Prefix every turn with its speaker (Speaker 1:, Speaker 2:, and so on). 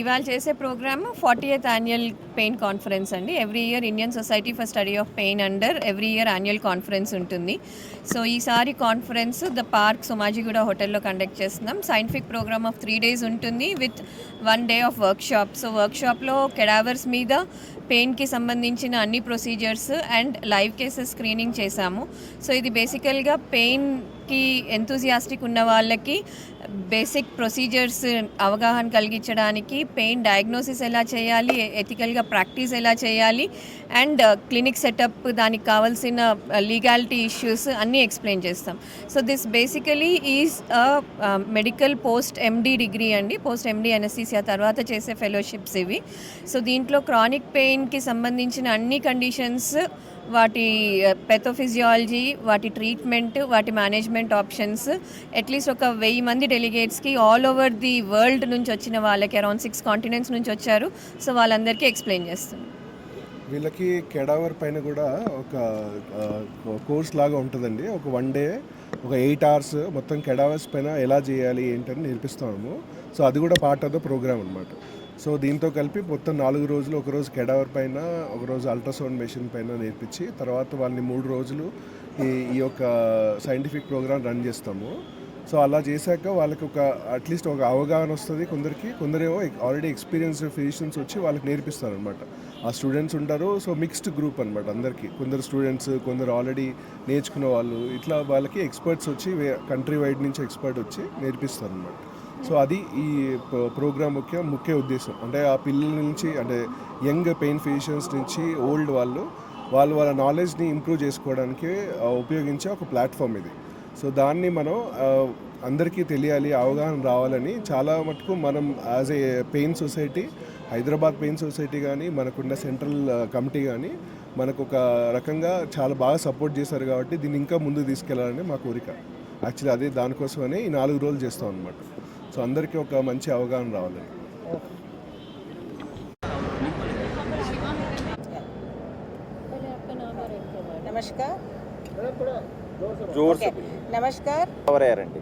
Speaker 1: ఇవాళ చేసే program forty eighth annual pain conference అండి. Every year Indian society for study of pain under every year annual conference ఉంటుంది. So ఈసారి conference the Park Somajiguda హోటల్లో conduct చేస్తున్నాం. Scientific program of three days ఉంటుంది with one day of workshop so work షాప్లో cadavers మీద పెయిన్కి సంబంధించిన అన్ని procedures and live cases screening చేశాము. సో ఇది బేసికల్గా పెయిన్కి ఎంతూజియాస్టిక్ ఉన్న వాళ్ళకి బేసిక్ ప్రొసీజర్స్ అవగాహన కలిగించడానికి పెయిన్ డయాగ్నోసిస్ ఎలా చేయాలి ఎథికల్గా ప్రాక్టీస్ ఎలా చేయాలి అండ్ uh, క్లినిక్ సెటప్ దానికి కావాల్సిన uh, లీగాలిటీ ఇష్యూస్ అన్నీ ఎక్స్ప్లెయిన్ చేస్తాం. So this basically is uh, medical post MD degree అండి. పోస్ట్ ఎండి ఎన్ఎస్సీసీ తర్వాత చేసే ఫెలోషిప్స్ ఇవి. సో దీంట్లో క్రానిక్ పెయిన్కి సంబంధించిన అన్ని కండిషన్స్ వాటి పెథోఫిజియాలజీ వాటి ట్రీట్మెంట్ వాటి మేనేజ్మెంట్ ఆప్షన్స్ అట్లీస్ట్ ఒక వెయ్యి మంది డెలిగేట్స్కి ఆల్ ఓవర్ ది వరల్డ్ నుంచి వచ్చిన వాళ్ళకి అరౌండ్ సిక్స్ కాంటినెంట్స్ నుంచి వచ్చారు. సో వాళ్ళందరికీ ఎక్స్ప్లెయిన్ చేస్తుంది
Speaker 2: వీళ్ళకి కెడావర్ పైన కూడా ఒక కోర్స్ లాగా ఉంటుందండి. ఒక వన్ డే ఒక ఎయిట్ అవర్స్ మొత్తం కెడావర్స్ పైన ఎలా చేయాలి ఏంటని నేర్పిస్తాము. సో అది కూడా పార్ట్ ఆఫ్ ద ప్రోగ్రామ్ అనమాట సో దీంతో కలిపి మొత్తం నాలుగు రోజులు ఒక రోజు కెడావర్ పైన ఒక రోజు అల్ట్రాసౌండ్ మెషిన్ పైన నేర్పించి తర్వాత వాళ్ళని మూడు రోజులు ఈ ఈ యొక్క సైంటిఫిక్ ప్రోగ్రామ్ రన్ చేస్తాము. సో అలా చేశాక వాళ్ళకి ఒక అట్లీస్ట్ ఒక అవగాహన వస్తుంది కొందరికి. కొందరేమో ఆల్రెడీ ఎక్స్పీరియన్స్ ఫిజిషియన్స్ వచ్చి వాళ్ళకి నేర్పిస్తారు అనమాట ఆ స్టూడెంట్స్ ఉంటారు. సో మిక్స్డ్ గ్రూప్ అనమాట అందరికీ. కొందరు స్టూడెంట్స్ కొందరు ఆల్రెడీ నేర్చుకున్న వాళ్ళు. ఇట్లా వాళ్ళకి ఎక్స్పర్ట్స్ వచ్చి కంట్రీ వైడ్ నుంచి ఎక్స్పర్ట్ వచ్చి నేర్పిస్తారు అనమాట సో అది ఈ ప్రోగ్రామ్ ముఖ్య ముఖ్య ఉద్దేశం. అంటే ఆ పిల్లల నుంచి అంటే యంగ్ పెయిన్ ఫిజిషియన్స్ నుంచి ఓల్డ్ వాళ్ళు వాళ్ళు వాళ్ళ నాలెడ్జ్ని ఇంప్రూవ్ చేసుకోవడానికి ఉపయోగించే ఒక ప్లాట్ఫామ్ ఇది. సో దాన్ని మనం అందరికీ తెలియాలి అవగాహన రావాలని చాలా మటుకు మనం as a pain society Hyderabad pain society కానీ మనకున్న సెంట్రల్ కమిటీ కానీ మనకు ఒక రకంగా చాలా బాగా సపోర్ట్ చేశారు కాబట్టి దీన్ని ఇంకా ముందు తీసుకెళ్ళాలని మా కోరిక. యాక్చువల్లీ అదే దానికోసమనే ఈ నాలుగు రోజులు చేస్తాం అనమాట సో అందరికీ ఒక మంచి అవగాహన
Speaker 3: రావాలి. నమస్కార్. నమస్కార్. ఎవరయ్యారండి?